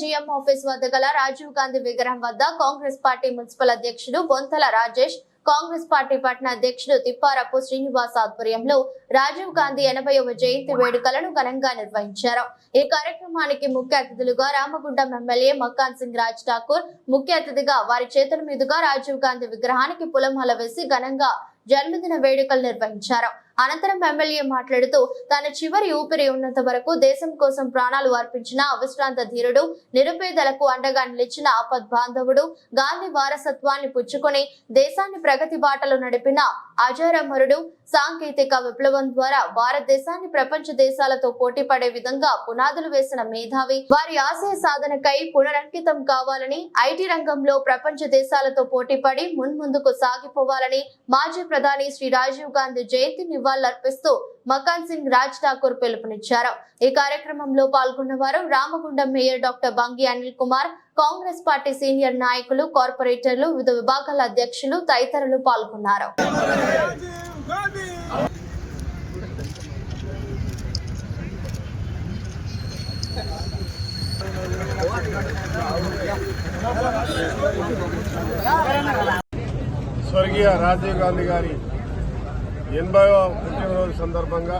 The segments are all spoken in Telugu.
జీఎం ఆఫీస్ వద్ద గల రాజీవ్ గాంధీ విగ్రహం వద్ద కాంగ్రెస్ పార్టీ మున్సిపల్ అధ్యక్షుడు బొంతల రాజేష్ కాంగ్రెస్ పార్టీ పట్టణ అధ్యక్షుడు తిప్పారపు శ్రీనివాస్ ఆధ్వర్యంలో రాజీవ్ గాంధీ ఎనభైవ జయంతి వేడుకలను ఘనంగా నిర్వహించారు. ఈ కార్యక్రమానికి ముఖ్య అతిథులుగా రామగుండం ఎమ్మెల్యే మక్కాన్ సింగ్ రాజ్ ఠాకూర్ ముఖ్య అతిథిగా వారి చేతుల మీదుగా రాజీవ్ గాంధీ విగ్రహానికి పులమాల వేసి ఘనంగా జన్మదిన వేడుకలు నిర్వహించారు. అనంతరం ఎమ్మెల్యే మాట్లాడుతూ తన చివరి ఊపిరి ఉన్నంత వరకు దేశం కోసం ప్రాణాలు అర్పించిన అవిశ్రాంత ధీరుడు నిరుపేదలకు అండగా నిలిచిన ఆపద్ బాంధవుడు గాంధీ వారసత్వాన్ని పుచ్చుకొని దేశాన్ని ప్రగతి బాటలో నడిపిన అజరమరుడు సాంకేతిక విప్లవం ద్వారా భారతదేశాన్ని ప్రపంచ దేశాలతో పోటీ పడే విధంగా పునాదులు వేసిన మేధావి వారి ఆశయ సాధనకై పునరంకితం కావాలని ఐటీ రంగంలో ప్రపంచ దేశాలతో పోటీపడి మున్ముందుకు సాగిపోవాలని మాజీ ప్రధాని శ్రీ రాజీవ్ గాంధీ జయంతి నివాళులర్పిస్తూ మకాన్ సింగ్ రాజ్ ఠాకూర్ పిలుపునిచ్చారు. ఈ కార్యక్రమంలో పాల్గొన్న వారు Ramagundam mayor doctor Bangi Anil Kumar Congress party senior నాయకులు కార్పొరేటర్లు వివిధ విభాగాల అధ్యక్షులు తదితరులు పాల్గొన్నారు. స్వర్గీయ రాజీవ్ గాంధీ గారి ఎనభైవ పుట్టినరోజు సందర్భంగా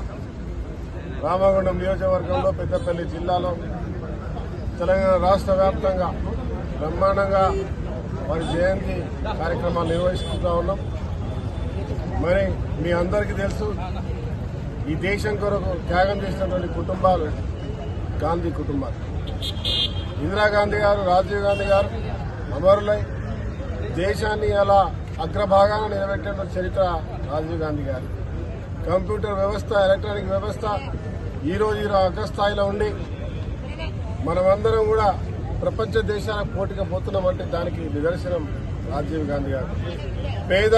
రామగుండం నియోజకవర్గంలో పెద్దపల్లి జిల్లాలో తెలంగాణ రాష్ట్ర వ్యాప్తంగా బ్రహ్మాండంగా వారి జయంతి కార్యక్రమాలు నిర్వహిస్తుంటా ఉన్నాం. మరి మీ అందరికీ తెలుసు ఈ దేశం కొరకు త్యాగం చేసినటువంటి కుటుంబాలు గాంధీ కుటుంబాలు. ఇందిరాగాంధీ గారు రాజీవ్ గాంధీ గారు అమరులై దేశాన్ని అలా అగ్రభాగాన నిలబెట్టిన చరిత్ర రాజీవ్ గాంధీ గారు. కంప్యూటర్ వ్యవస్థ ఎలక్ట్రానిక్ వ్యవస్థ ఈ రోజు ఈ అగ్రస్థాయిలో ఉండి మనమందరం కూడా ప్రపంచ దేశాలకు పోటీగా పోతున్నామంటే దానికి నిదర్శనం రాజీవ్ గాంధీ గారు. పేద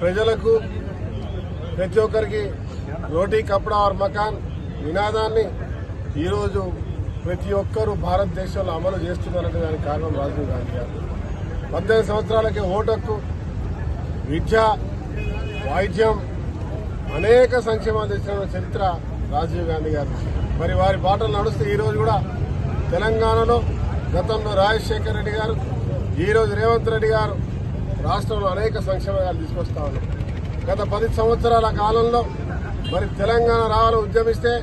ప్రజలకు ప్రతి ఒక్కరికి రోటీ కప్డా ఆర్ మకాన్ నినాదాన్ని ఈరోజు ప్రతి ఒక్కరూ భారతదేశంలో అమలు చేస్తున్నారంటే దానికి కారణం రాజీవ్ గాంధీ గారు. పద్దెనిమిది సంవత్సరాలకి ఓటు హక్కు విద్య వైద్యం అనేక సంక్షేమాలు తెచ్చిన చరిత్ర రాజీవ్ గాంధీ గారు. మరి వారి బాటలు నడుస్తూ ఈరోజు కూడా తెలంగాణలో గతంలో రాజశేఖర రెడ్డి గారు ఈ రోజు రేవంత్ రెడ్డి గారు రాష్ట్రంలో అనేక సంక్షేమాలు తీసుకొస్తా ఉన్నారు. గత పది సంవత్సరాల కాలంలో మరి తెలంగాణ రావాలని ఉద్యమిస్తే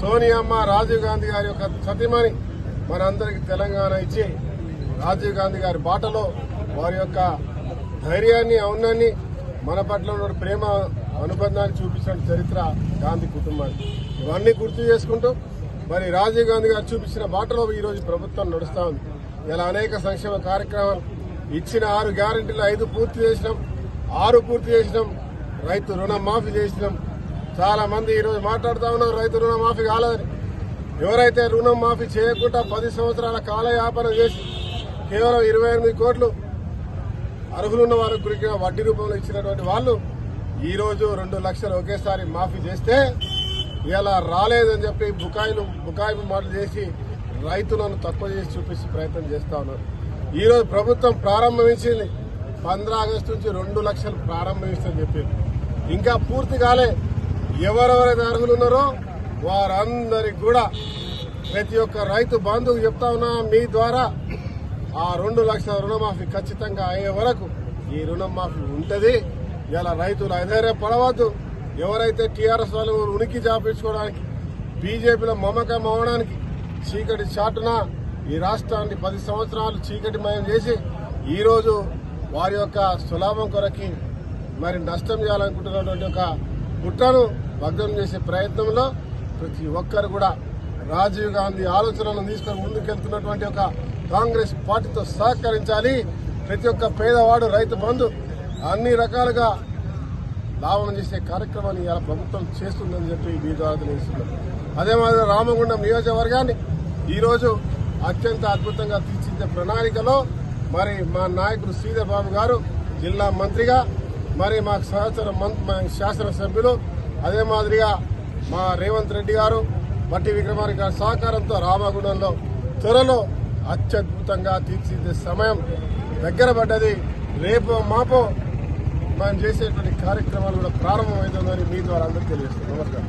సోనియమ్మ రాజీవ్ గాంధీ గారి యొక్క సతీమణి మనందరికీ తెలంగాణ ఇచ్చి రాజీవ్ గాంధీ గారి బాటలో వారి యొక్క ధైర్యాన్ని ఔన్నాన్ని మన పట్ల ఉన్న ప్రేమ అనుబంధాన్ని చూపించిన చరిత్ర గాంధీ కుటుంబానికి. ఇవన్నీ గుర్తు చేసుకుంటూ. మరి రాజీవ్ గాంధీ గారు చూపించిన బాటలో ఈరోజు ప్రభుత్వం నడుస్తా ఉంది. ఇలా అనేక సంక్షేమ కార్యక్రమాలు ఇచ్చిన ఆరు గ్యారంటీలు ఐదు పూర్తి చేసినాం. ఆరు పూర్తి చేసినాం. రైతు రుణం మాఫీ చేసినాం. చాలా మంది ఈరోజు మాట్లాడుతూ ఉన్నారు రైతు రుణమాఫీ కాలేదని. ఎవరైతే రుణం మాఫీ చేయకుండా పది సంవత్సరాల కాలయాపన చేసి కేవలం ఇరవై ఎనిమిది కోట్లు అర్హులున్న వారికి గురికి వడ్డీ రూపంలో ఇచ్చినటువంటి వాళ్ళు ఈరోజు రెండు లక్షలు ఒకేసారి మాఫీ చేస్తే ఇలా రాలేదని చెప్పి బుకాయిలు బుకాయింపు మాటలు చేసి రైతులను తక్కువ చేసి చూపించే ప్రయత్నం చేస్తా ఉన్నారు. ఈరోజు ప్రభుత్వం ప్రారంభించింది. పంద్రా ఆగస్టు నుంచి రెండు లక్షలు ప్రారంభిస్తుందని చెప్పింది ఇంకా పూర్తి కాలే. ఎవరెవరైతే అర్హులు ఉన్నారో వారందరికి కూడా ప్రతి ఒక్క రైతు బంధువు చెప్తా ఉన్నా మీ ద్వారా ఆ రెండు లక్షల రుణమాఫీ ఖచ్చితంగా అయ్యే వరకు ఈ రుణమాఫీ ఉంటుంది. ఇలా రైతులు అధైర్యపడవద్దు ఎవరైతే టీఆర్ఎస్ వాళ్ళు ఉనికి జాపించుకోవడానికి బీజేపీలో మమకం అవడానికి చీకటి చాటున ఈ రాష్ట్రాన్ని పది సంవత్సరాలు చీకటి మయం చేసి ఈరోజు వారి యొక్క సులాభం కొరకి మరి నష్టం చేయాలనుకుంటున్నటువంటి ఒక కుట్రను భగ్నం చేసే ప్రయత్నంలో ప్రతి ఒక్కరు కూడా రాజీవ్ గాంధీ ఆలోచనలను తీసుకొని ముందుకెళ్తున్నటువంటి ఒక కాంగ్రెస్ పార్టీతో సహకరించాలి. ప్రతి ఒక్క పేదవాడు రైతు బంధు అన్ని రకాలుగా లాభం చేసే కార్యక్రమాన్ని ఇలా ప్రభుత్వం చేస్తుందని చెప్పి మీ ద్వారా తెలియజేస్తున్నాం. అదే మాదిరి రామగుండం నియోజకవర్గాన్ని ఈరోజు అత్యంత అద్భుతంగా తీర్చిదిద్దే ప్రణాళికలో మరి మా నాయకుడు శ్రీధర్ బాబు గారు జిల్లా మంత్రిగా మరి మా సహచర మం- మా శాసనసభ్యులు అదే మాదిరిగా మా రేవంత్ రెడ్డి గారు బట్టి విక్రమార్క గారి సహకారంతో రామగుండంలో త్వరలో అత్యద్భుతంగా తీర్చిదిద్దే సమయం దగ్గర పడ్డది. రేపు మాపో మనం చేసేటువంటి కార్యక్రమాలు కూడా ప్రారంభమవుతుందని మీ ద్వారా అందరికీ తెలియజేస్తాం నమస్కారం.